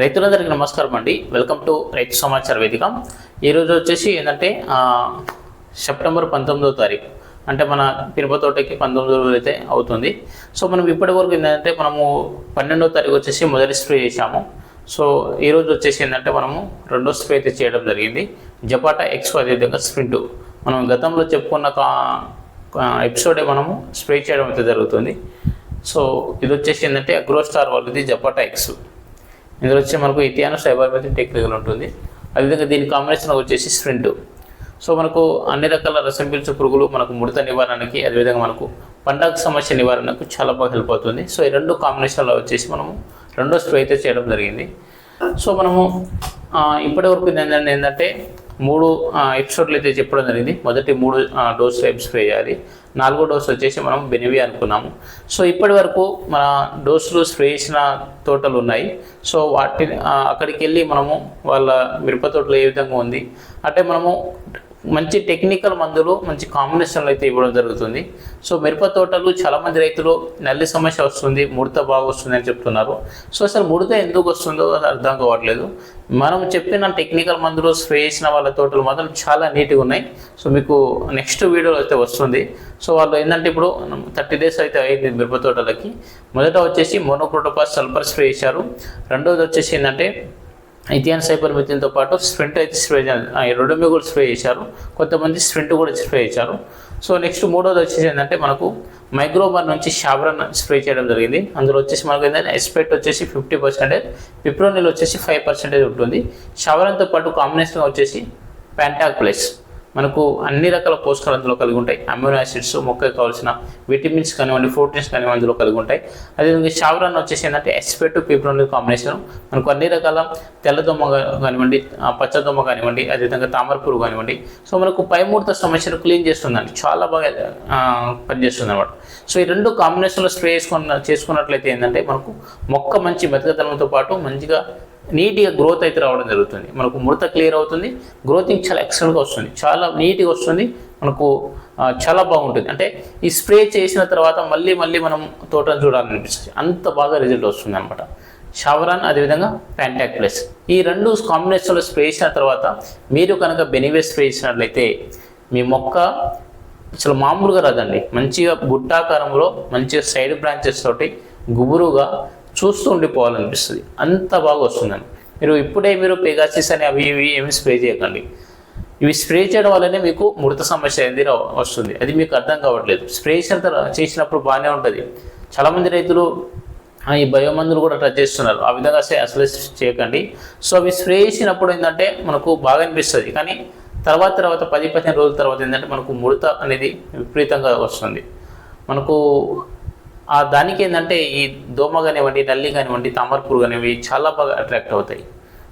రైతులందరికీ నమస్కారం అండి. వెల్కమ్ టు రైతు సమాచార వేదిక. ఈరోజు వచ్చేసి ఏంటంటే సెప్టెంబర్ పంతొమ్మిదో తారీఖు. అంటే మన పిరప తోటకి పంతొమ్మిదో అయితే అవుతుంది. సో మనం ఇప్పటి వరకు ఏంటంటే మనము పన్నెండో తారీఖు వచ్చేసి మొదటి స్ప్రే చేశాము. సో ఈరోజు వచ్చేసి ఏంటంటే మనము రెండో స్ప్రే అయితే చేయడం జరిగింది. జపాటా ఎక్స్ అదేవిధంగా స్ప్రింట్. మనం గతంలో చెప్పుకున్న ఎపిసోడే మనము స్ప్రే చేయడం అయితే జరుగుతుంది. సో ఇది వచ్చేసి ఏంటంటే అగ్రోస్టార్ వాళ్ళది జపాటా ఎక్స్. ఇందులో వచ్చి మనకు ఇథియానో సైబర్మెథిన్ టెక్నికల్ ఉంటుంది. అదేవిధంగా దీని కాంబినేషన్ వచ్చేసి స్ప్రింట్. సో మనకు అన్ని రకాల రసం పీల్చు పురుగులు మనకు ముడత నివారణకి అదేవిధంగా మనకు పండగ సమస్య నివారణకు చాలా బాగా హెల్ప్ అవుతుంది. సో ఈ రెండు కాంబినేషన్లో వచ్చేసి మనము రెండో స్ప్రే అయితే చేయడం జరిగింది. సో మనము ఇప్పటివరకు ఇప్పటి వరకు ఏంటంటే ఏంటంటే మూడు ఎపిసోడ్లు అయితే చెప్పడం జరిగింది. మొదటి మూడు డోస్ టైప్ స్ప్రే చేయాలి. నాలుగో డోస్ వచ్చేసి మనం బెనివి అనుకున్నాము. సో ఇప్పటి వరకు మన డోసులు స్ప్రే చేసిన తోటలు ఉన్నాయి. సో వాటిని అక్కడికి వెళ్ళి మనము వాళ్ళ మిరప తోటలు ఏ విధంగా ఉంది అంటే మనము మంచి టెక్నికల్ మందులు మంచి కాంబినేషన్లు అయితే ఇవ్వడం జరుగుతుంది. సో మిరప తోటలు చాలామంది రైతులు నల్లి సమస్య వస్తుంది ముడత బాగా వస్తుంది అని చెప్తున్నారు. సో అసలు ముడత ఎందుకు వస్తుందో అర్థం కావట్లేదు. మనం చెప్పిన టెక్నికల్ మందులు స్ప్రే చేసిన వాళ్ళ తోటలు మాత్రం చాలా నీట్గా ఉన్నాయి. సో మీకు నెక్స్ట్ వీడియోలో అయితే వస్తుంది. సో వాళ్ళు ఏంటంటే ఇప్పుడు థర్టీ డేస్ అయితే అయింది మిరప తోటలకి. మొదట వచ్చేసి మోనోక్రోటోపాస్ సల్ఫర్ స్ప్రే చేశారు. రెండోది వచ్చేసి ఏంటంటే ఇథియాన్ సైపర్ మిథిన్తో పాటు స్ప్రింట్ అయితే స్ప్రే రొడమి కూడా స్ప్రే చేశారు. కొంతమంది స్ప్రింట్ కూడా స్ప్రే చేశారు. సో నెక్స్ట్ మూడోది వచ్చేసి ఏంటంటే మనకు మైక్రోబార్ నుంచి షాబ్రన్ స్ప్రే చేయడం జరిగింది. అందులో వచ్చేసి మనకు ఏంటంటే ఎస్పెక్ట్ వచ్చేసి ఫిఫ్టీ పర్సెంటేజ్ పిప్రోనిల్ వచ్చేసి ఫైవ్ పర్సెంటేజ్ ఉంటుంది. షాబ్రన్తో పాటు కాంబినేషన్గా వచ్చేసి ప్యాంటాక్ ప్లస్ మనకు అన్ని రకాల పోషకాలు అందులో కలిగి ఉంటాయి. అమ్యూనో యాసిడ్స్ మొక్కకి కావాల్సిన విటమిన్స్ కానివ్వండి ప్రోటీన్స్ కానివ్వండి అందులో కలిగి ఉంటాయి. అదేవిధంగా షావరాన్ వచ్చేసి ఏంటంటే ఎస్పెట్ పీపుల్ కాంబినేషన్. మనకు అన్ని రకాల తెల్లదొమ్మ కానివ్వండి పచ్చదొమ్మ కానివ్వండి అదేవిధంగా తామరపురు కానివ్వండి. సో మనకు పైమూర్త సమస్యను క్లీన్ చేస్తుందండి. చాలా బాగా పనిచేస్తుంది అనమాట సో ఈ రెండు కాంబినేషన్లో స్ప్రే చేసుకున్న చేసుకున్నట్లయితే ఏంటంటే మనకు మొక్క మంచి మెతకదనంతో పాటు మంచిగా నీట్గా గ్రోత్ అయితే రావడం జరుగుతుంది. మనకు ముడత క్లియర్ అవుతుంది. గ్రోతింగ్ చాలా ఎక్సలెంట్గా వస్తుంది. చాలా నీట్గా వస్తుంది. మనకు చాలా బాగుంటుంది. అంటే ఈ స్ప్రే చేసిన తర్వాత మళ్ళీ మళ్ళీ మనం తోటను చూడాలనిపిస్తుంది అంత బాగా రిజల్ట్ వస్తుంది అనమాట షవరాన్ అదేవిధంగా ప్యాంటాక్ ప్లస్ ఈ రెండు కాంబినేషన్లో స్ప్రే చేసిన తర్వాత మీరు కనుక బెనివే స్ప్రే చేసినట్లయితే మీ మొక్క అసలు మామూలుగా రాదండి. మంచిగా గుట్టాకారంలో మంచిగా సైడ్ బ్రాంచెస్ తోటి గుబురుగా చూస్తూ ఉండిపోవాలనిపిస్తుంది. అంత బాగా వస్తుందని మీరు ఇప్పుడే మీరు పెగాసిస్ అని అవి ఇవి ఏమి స్ప్రే చేయకండి. ఇవి స్ప్రే చేయడం వల్లనే మీకు ముడత సమస్య అనేది వస్తుంది. అది మీకు అర్థం కావట్లేదు. స్ప్రే చేసిన తర్వాత చేసినప్పుడు బాగానే ఉంటుంది. చాలామంది రైతులు ఆ, ఈ బయోమందులు కూడా టచ్ చేస్తున్నారు. ఆ విధంగా అసలు అసలు చేయకండి. సో అవి స్ప్రే చేసినప్పుడు ఏంటంటే మనకు బాగా అనిపిస్తుంది. కానీ తర్వాత తర్వాత పది పదిహేను రోజుల తర్వాత ఏంటంటే మనకు ముడత అనేది విపరీతంగా వస్తుంది. మనకు ఆ దానికి ఏంటంటే ఈ దోమ కానివ్వండి నల్లి కానివ్వండి తామరపురు కానివ్వండి చాలా బాగా అట్రాక్ట్ అవుతాయి.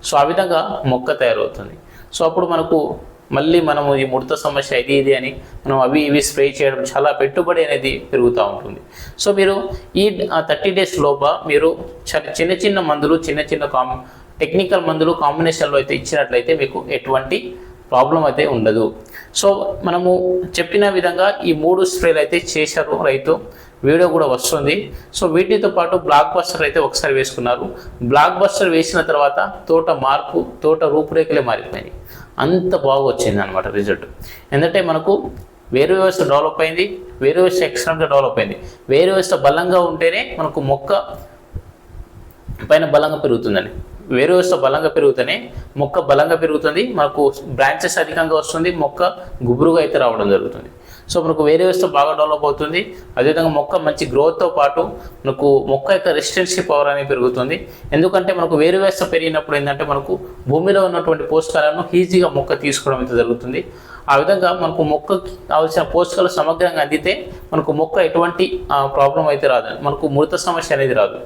సో ఆ విధంగా మొక్క తయారవుతుంది. సో అప్పుడు మనకు మళ్ళీ మనము ఈ ముడత సమస్య ఇది ఇది అని మనం అవి ఇవి స్ప్రే చేయడం చాలా పెట్టుబడి అనేది పెరుగుతూ ఉంటుంది. సో మీరు ఈ థర్టీ డేస్ లోప మీరు చ- చిన్న చిన్న మందులు చిన్న చిన్న కాం టెక్నికల్ మందులు కాంబినేషన్లో అయితే ఇచ్చినట్లయితే మీకు ఎటువంటి ప్రాబ్లం అయితే ఉండదు. సో మనము చెప్పిన విధంగా ఈ మూడు స్ప్రేలు అయితే చేశారు రైతు. వీడియో కూడా వస్తుంది. సో వీటితో పాటు బ్లాక్ బస్టర్ అయితే ఒకసారి వేసుకున్నారు. బ్లాక్ బస్టర్ వేసిన తర్వాత తోట మార్పు తోట రూపురేఖలే మారిపోయింది అంత బాగా వచ్చింది అనమాట రిజల్ట్. ఎందుకంటే మనకు వేరు వ్యవస్థ డెవలప్ అయింది వేరు వ్యవస్థ ఎక్స్ట్రాగా డెవలప్ అయింది. వేరు వ్యవస్థ బలంగా ఉంటేనే మనకు మొక్క పైన బలంగా పెరుగుతుందండి. వేరు వ్యవస్థ బలంగా పెరుగుతూనే మొక్క బలంగా పెరుగుతుంది మనకు బ్రాంచెస్ అధికంగా వస్తుంది మొక్క గుబురుగా అయితే రావడం జరుగుతుంది. సో మనకు వేరే వ్యవస్థ బాగా డెవలప్ అవుతుంది అదేవిధంగా మొక్క మంచి గ్రోత్తో పాటు మనకు మొక్క యొక్క రెసిస్టెన్సీ పవర్ అనేది పెరుగుతుంది. ఎందుకంటే మనకు వేరు వ్యవస్థ పెరిగినప్పుడు ఏంటంటే మనకు భూమిలో ఉన్నటువంటి పోషకాలను ఈజీగా మొక్క తీసుకోవడం అయితే జరుగుతుంది. ఆ విధంగా మనకు మొక్కకి కావాల్సిన పోషకాలు సమగ్రంగా అందితే మనకు మొక్క ఎటువంటి ప్రాబ్లం అయితే రాదు. మనకు మృత సమస్య అనేది రాదు.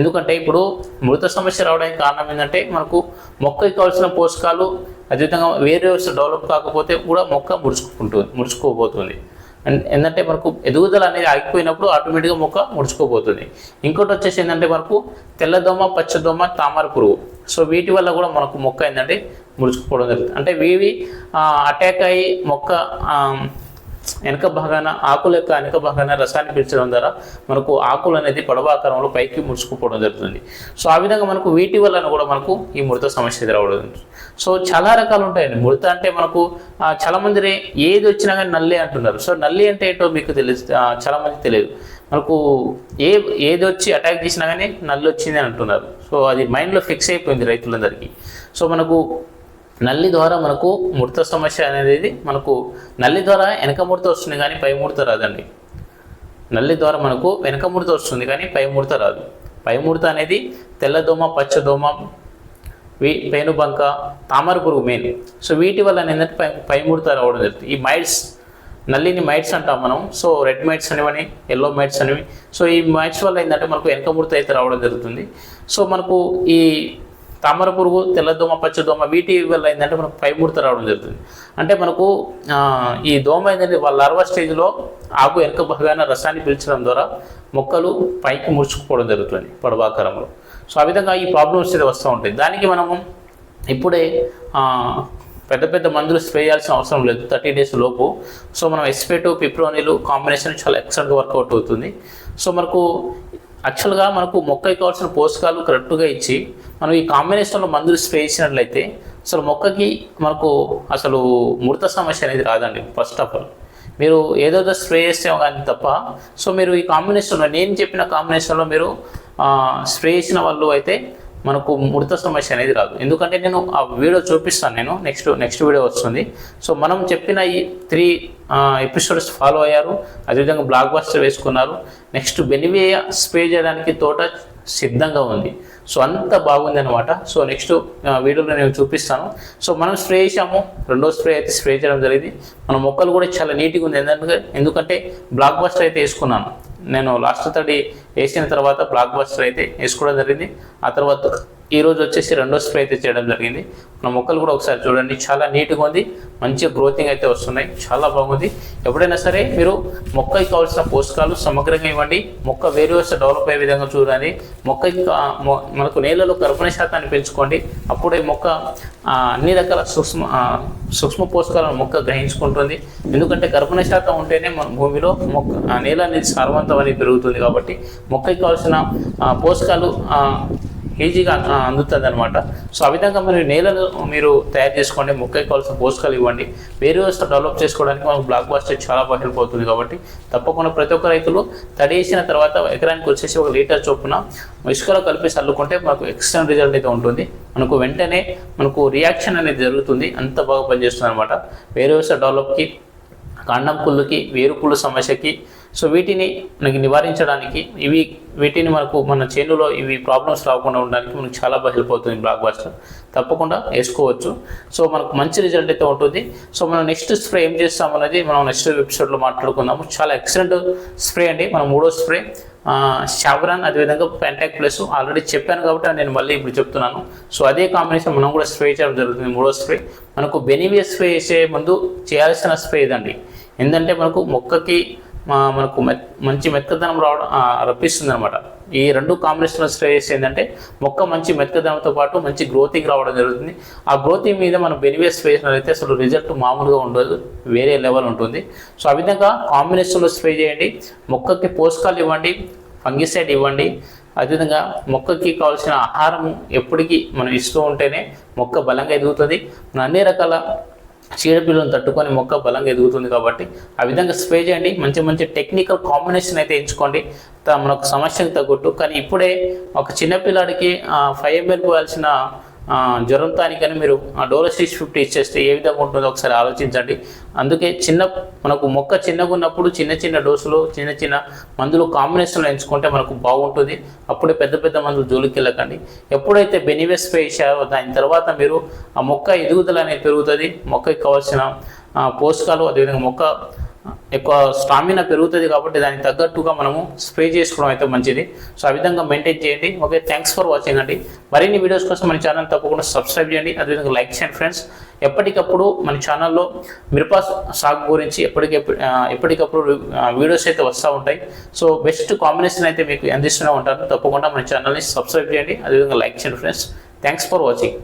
ఎందుకంటే ఇప్పుడు మృత సమస్య రావడానికి కారణం ఏంటంటే మనకు మొక్కకి కావాల్సిన పోషకాలు అదేవిధంగా వేరే వ్యవస్థ డెవలప్ కాకపోతే కూడా మొక్క ముడుచుకుంటుంది ముడుచుకోబోతుంది. అండ్ ఏంటంటే మనకు ఎదుగుదల అనేది ఆగిపోయినప్పుడు ఆటోమేటిక్గా మొక్క ముడుచుకోబోతుంది. ఇంకోటి వచ్చేసి ఏంటంటే మనకు తెల్లదోమ పచ్చదోమ తామర పురుగు. సో వీటి వల్ల కూడా మనకు మొక్క ఏంటంటే ముడుచుకుపోవడం జరుగుతుంది. అంటే వీవి అటాక్ అయ్యి మొక్క వెనక భాగాన ఆకుల యొక్క వెనక భాగాన రసాన్ని పీల్చడం ద్వారా మనకు ఆకులు అనేది పొడవాకారంలో పైకి ముడుచుకుపోవడం జరుగుతుంది. సో ఆ విధంగా మనకు వీటి వలన కూడా మనకు ఈ ముడత సమస్య రావడం సో చాలా రకాలు ఉంటాయండి. ముడత అంటే మనకు ఆ, చాలా మంది ఏది వచ్చినా కానీ నల్లి అంటున్నారు. సో నల్లి అంటే ఏంటో మీకు తెలియదు ఆ, చాలా మంది తెలియదు. మనకు ఏ ఏది వచ్చి అటాక్ చేసినా కానీ నల్లి వచ్చింది అని అంటున్నారు. సో అది మైండ్లో ఫిక్స్ అయిపోయింది రైతులందరికీ. సో మనకు నల్లి ద్వారా మనకు ముడత సమస్య అనేది మనకు నల్లి ద్వారా వెనక ముడత వస్తుంది కానీ పై ముడత రాదండి. నల్లి ద్వారా మనకు వెనక ముడత వస్తుంది కానీ పై ముడత రాదు. పై ముడత అనేది తెల్లదోమ పచ్చదోమ వీ పేనుబంక తామర పురుగు మెయిన్ సో వీటి వల్ల ఏంటంటే పై పై ముడత రావడం జరుగుతుంది. ఈ మైట్స్ నల్లిని మైట్స్ అంటాం మనం. సో రెడ్ మైట్స్ అనేవని ఎల్లో మైట్స్ అనేవి. సో ఈ మైట్స్ వల్ల ఏంటంటే మనకు వెనక ముడత అయితే రావడం జరుగుతుంది. సో మనకు ఈ తామర పురుగు తెల్లదోమ పచ్చదోమ వీటి వల్ల ఏంటంటే మనకు పైముడత రావడం జరుగుతుంది. అంటే మనకు ఈ దోమ ఏంటంటే వాళ్ళ అరవ స్టేజ్లో ఆకు వెనక భాగాన రసాన్ని పీల్చడం ద్వారా మొక్కలు పైకి ముడుచుకుపోవడం జరుగుతుంది పొడవాకారంలో సో ఆ విధంగా ఈ ప్రాబ్లమ్స్ అయితే వస్తూ ఉంటాయి దానికి మనము ఇప్పుడే పెద్ద పెద్ద మందులు స్ప్రే చేయాల్సిన అవసరం లేదు. థర్టీ డేస్ లోపు. సో మనం ఎస్పేటు పిప్రోనిలు కాంబినేషన్ చాలా ఎక్సలెంట్ వర్కౌట్ అవుతుంది. సో మనకు యాక్చువల్గా మనకు మొక్కకి కావాల్సిన పోషకాలు కరెక్ట్గా ఇచ్చి మనం ఈ కాంబినేషన్లో మందులు స్ప్రే చేసినట్లయితే అసలు మొక్కకి మనకు అసలు ముడత సమస్య అనేది రాదండి ఫస్ట్ ఆఫ్ ఆల్ మీరు ఏదోదో స్ప్రే చేస్తే కానీ తప్ప సో మీరు ఈ కాంబినేషన్లో నేను చెప్పిన కాంబినేషన్లో మీరు స్ప్రే చేసిన వాళ్ళు అయితే మనకు ముడత సమస్య అనేది రాదు. ఎందుకంటే నేను ఆ వీడియో చూపిస్తాను నేను. నెక్స్ట్ నెక్స్ట్ వీడియో వస్తుంది. సో మనం చెప్పిన ఈ త్రీ ఎపిసోడ్స్ ఫాలో అయ్యారు. అదేవిధంగా బ్లాక్ బస్టర్ వేసుకున్నారు. నెక్స్ట్ బెనివేయ స్ప్రే చేయడానికి తోట సిద్ధంగా ఉంది. సో అంత బాగుంది అనమాట సో నెక్స్ట్ వీడియోలో నేను చూపిస్తాను. సో మనం స్ప్రే చేసాము రెండో స్ప్రే అయితే స్ప్రే చేయడం జరిగింది. మన మొక్కలు కూడా చాలా నీట్గా ఉంది. ఎందుకంటే ఎందుకంటే బ్లాక్ బస్టర్ అయితే వేసుకున్నాను. నేను లాస్ట్ తడి వేసిన తర్వాత బ్లాక్ బస్టర్ అయితే వేసుకోవడం జరిగింది. ఆ తర్వాత ఈరోజు వచ్చేసి రెండో స్ప్రే అయితే చేయడం జరిగింది. మన మొక్కలు కూడా ఒకసారి చూడండి. చాలా నీట్గా ఉంది. మంచి గ్రోతింగ్ అయితే వస్తున్నాయి. చాలా బాగుంది. ఎప్పుడైనా సరే మీరు మొక్కకి కావాల్సిన పోషకాలు సమగ్రంగా ఇవ్వండి. మొక్క వేరు వ్యవస్థ డెవలప్ అయ్యే విధంగా చూడండి. మొక్కకి మనకు నేలలో కర్బన శాతాన్ని పెంచుకోండి. అప్పుడే మొక్క అన్ని రకాల సూక్ష్మ సూక్ష్మ పోషకాలను మొక్క గ్రహించుకుంటుంది. ఎందుకంటే కర్బన శాతం ఉంటేనే మన భూమిలో మొక్క నేల అనేది సారవంతం అనేది పెరుగుతుంది కాబట్టి మొక్కకి కావాల్సిన పోషకాలు ఈజీగా అందుతుంది అనమాట సో ఆ విధంగా మీరు నేలను మీరు తయారు చేసుకోండి మొక్కకి కావాల్సిన పోషకాలు ఇవ్వండి. వేరే వ్యవస్థ డెవలప్ చేసుకోవడానికి మనకు బ్లాక్ బాస్టర్ చాలా బాగా హెల్ప్ అవుతుంది కాబట్టి తప్పకుండా ప్రతి ఒక్క రైతులు తడి వేసిన తర్వాత ఎకరానికి వచ్చేసి ఒక లీటర్ చొప్పున ఇసుకలో కలిపి అల్లుకుంటే మనకు ఎక్స్టెంట్ రిజల్ట్ అయితే ఉంటుంది. మనకు వెంటనే మనకు రియాక్షన్ అనేది జరుగుతుంది. అంత బాగా పనిచేస్తుంది అనమాట వేరే వ్యవస్థ డెవలప్కి కాండం పుల్లుకి వేరు పుల్లు సమస్యకి సో వీటిని మనకి నివారించడానికి ఇవి వీటిని మనకు మన చేనులో ఇవి ప్రాబ్లమ్స్ రాకుండా ఉండడానికి మనకు చాలా బాగా హెల్ప్ అవుతుంది బ్లాక్ బాస్టర్ తప్పకుండా వేసుకోవచ్చు. సో మనకు మంచి రిజల్ట్ అయితే ఉంటుంది. సో మనం నెక్స్ట్ స్ప్రే ఏం చేస్తాం అనేది మనం నెక్స్ట్ ఎపిసోడ్లో మాట్లాడుకుందాము. చాలా ఎక్సలెంట్ స్ప్రే అండి. మనం మూడో స్ప్రే షాబ్రాన్ అదేవిధంగా పెంటాక్ ప్లస్ ఆల్రెడీ చెప్పాను కాబట్టి నేను మళ్ళీ ఇప్పుడు చెప్తున్నాను. సో అదే కాంబినేషన్ మనం కూడా స్ప్రే చేయడం జరుగుతుంది మూడో స్ప్రే మనకు బెనివియస్ స్ప్రే చేసే ముందు చేయాల్సిన స్ప్రే ఇదండి. ఏంటంటే మనకు మొక్కకి మనకు మెత్ మంచి మెత్తదనం రావడం రప్పిస్తుంది అనమాట ఈ రెండు కాంబినేషన్ స్ప్రే ఏంటంటే మొక్క మంచి మెత్తదనంతో పాటు మంచి గ్రోతింగ్ రావడం జరుగుతుంది. ఆ గ్రోతింగ్ మీద మనం బెనివేస్ స్ప్రే అసలు రిజల్ట్ మామూలుగా ఉండదు వేరే లెవెల్ ఉంటుంది. సో ఆ విధంగా కాంబినేషన్లో స్ప్రే చేయండి. మొక్కకి పోషకాలు ఇవ్వండి ఫంగిసైడ్ ఇవ్వండి. అదేవిధంగా మొక్కకి కావాల్సిన ఆహారం ఎప్పటికీ మనం ఇస్తూ ఉంటేనే మొక్క బలంగా ఎదుగుతుంది. అన్ని రకాల చీడపిల్లను తట్టుకొని మొక్క బలంగా ఎదుగుతుంది కాబట్టి ఆ విధంగా స్ప్రే చేయండి. మంచి మంచి టెక్నికల్ కాంబినేషన్ అయితే ఎంచుకోండి. మనకు సమస్యకు తగ్గట్టు. కానీ ఇప్పుడే ఒక చిన్నపిల్లాడికి ఫైవ్ ఎంఎల్ పోయాల్సిన జ్వరం జ్వరంతానికని మీరు ఆ డోలో సిక్స్ ఫిఫ్టీ ఇచ్చేస్తే ఏ విధంగా ఉంటుందో ఒకసారి ఆలోచించండి. అందుకే చిన్న మనకు మొక్క చిన్నగా ఉన్నప్పుడు చిన్న చిన్న డోసులు చిన్న చిన్న మందులు కాంబినేషన్లో ఎంచుకుంటే మనకు బాగుంటుంది. అప్పుడే పెద్ద పెద్ద మందులు జోలికి వెళ్ళకండి. ఎప్పుడైతే బెనివెస్ వేసారో దాని తర్వాత మీరు ఆ మొక్క ఎదుగుదల అనేది పెరుగుతుంది. మొక్కకి కావాల్సిన పోషకాలు అదేవిధంగా మొక్క ఎక్కువ స్టామినా పెరుగుతుంది కాబట్టి దానికి తగ్గట్టుగా మనము స్ప్రే చేసుకోవడం అయితే మంచిది. సో ఆ విధంగా మెయింటైన్ చేయండి. ఓకే థ్యాంక్స్ ఫర్ వాచింగ్ అండి. మరిన్ని వీడియోస్ కోసం మన ఛానల్ తప్పకుండా సబ్స్క్రైబ్ చేయండి. అదేవిధంగా లైక్ చేయండి ఫ్రెండ్స్ ఎప్పటికప్పుడు మన ఛానల్లో మిరప సాగు గురించి ఎప్పటికెప్పుడు ఎప్పటికప్పుడు వీడియోస్ అయితే వస్తూ ఉంటాయి. సో బెస్ట్ కాంబినేషన్ అయితే మీకు అందిస్తూనే ఉంటాను. తప్పకుండా మన ఛానల్ని సబ్స్క్రైబ్ చేయండి. అదేవిధంగా లైక్ చేయండి ఫ్రెండ్స్ థ్యాంక్స్ ఫర్ వాచింగ్